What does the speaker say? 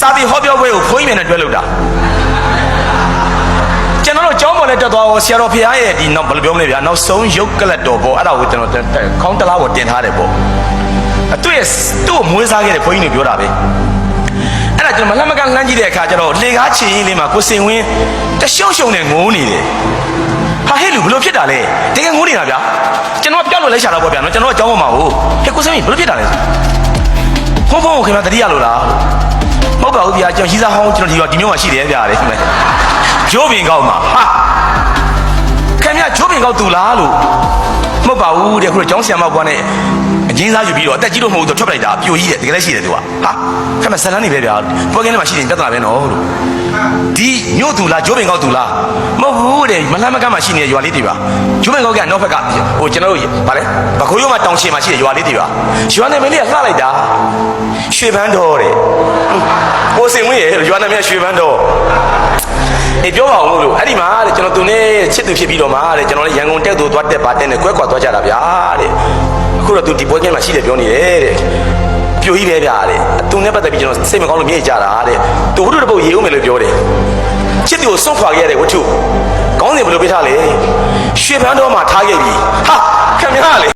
စာပေဟောပြောပွဲကိုဘုန်းကြီးမြန်နဲ့တွဲလို့တာကျွန်တော်တို့ကျောင်းပေါ်လဲတက်သွားတော့ဆရာတော်ဖရာရဲ့ဒီနောက်ဘယ်လိုပြောမလဲဗျာနောက်ဆုံးရုပ်ကလတ်တော်ပေါ့အဲ့ဒါကိုကျွန်တော်တက်တက်ခေါင်းတလားပေါ်တင်ထားတယ်ပေါ့အတွေ့ရဲ့သူ့ကိုမွေးစားခဲ့တဲ့ဘုန်းကြီးတွေပြောတာပဲအဲ့ဒါကျွန်တော်မလှမ်းမကမ်းလှမ်းကြည့်တဲ့အခါကျတော့လေကားချီရင်လေးမှာကိုစင်ဝင်းတရှုံရှုံနဲ့ငိုးနေတယ်ဟာဟဲ့လူဘယ်လိုဖြစ်တာလဲတကယ်ငိုးနေတာဗျာကျွန်တော်ကပြောက်လို့လိုက်ရှာတော့ပေါ့ဗျာနော်ကျွန်တော်ကကျောင်းပေါ်မှာဟိုဟဲ့ကိုစင်ဝင်းဘယ်လိုဖြစ်တာလဲဖုန်းဖုန်းကိုခင်ဗျာတတိယလို့လားမ ဟုတ်ပါဘူးဗျာကျွန်တော်ရှိစားဟောင်းကျွန်တော်ဒီကဒီမျိုးမှာရှိတယ်ဗျာလေခင်ဗျာဂျိုးပင်ကောက်မှာဟာခင်ဗျဂျိုးပင်ကောက်သူလားလို့မဟုတ်ပါဘူးတဲ့ခုတော့ကျောင်းဆရာမဘွားနဲ့ အချင်းစားယူပြီးတော့အသက်ကြီးလို့မဟုတ်ဘူးသူထွက်ပလိုက်တာပြိုကြီးတယ်တကယ်လည်းရှိတယ်သူကဟာခင်ဗျဇလန်းနေပဲဗျာပွဲကင်းထဲမှာရှိတယ်ပြဿနာပဲနော်လို့ဒီညို့သူလားဂျိုးပင်ကောက်သူလားမဟုတ်ဘူးတဲ့မလှမ်းမကမ်းမှာရှိနေတဲ့ရွာလေးတွေပါဂျိုးပင်ကောက်ကနောက်ဘက်ကဟိုကျွန်တော်တို့ဗာလဲဘခိုးရုံးမှာတောင်ချင်မှာရှိတဲ့ရွာလေးတွေပါရွာနာမည်လေးကလှလိုက်တာရွှေပန်းတော်တဲ့ကိုစင်ဝင်းရဲ့ရွာနာမည်ကရွှေပန်းတော်အေးပြောပါအောင်လို့အဲ့ဒီမှာတဲ့ကျွန်တော်သူနဲ့ချစ်သူဖြစ်ပြီးတော့မှတဲ့ကျွန်တော်လည်းရန်ကုန်တက်သူသွားတက်ပါတက်နဲ့ကွဲကွာသွားကြတာဗျာတဲ့အခု တော့သူဒီပွဲကင်းမှာရှိတယ်ပြောနေတယ်တဲ့ပြိုကြီးပဲဗျာတဲ့သူနဲ့ပတ်သက်ပြီးကျွန်တော်စိတ်မကောင်းလို့မြေ့ကြတာတဲ့သူဝတ္ထုတစ်ပုတ်ရေးဦးမယ်လို့ပြောတယ်ချစ်သူကိုစွန့်ခွာခဲ့ရတဲ့ဝတ္ထုကောင်းစဉ်ဘယ်လိုပြထားလဲရွှေပန်းတော်မှာထားခဲ့ပြီဟာခင်ဗျားလေ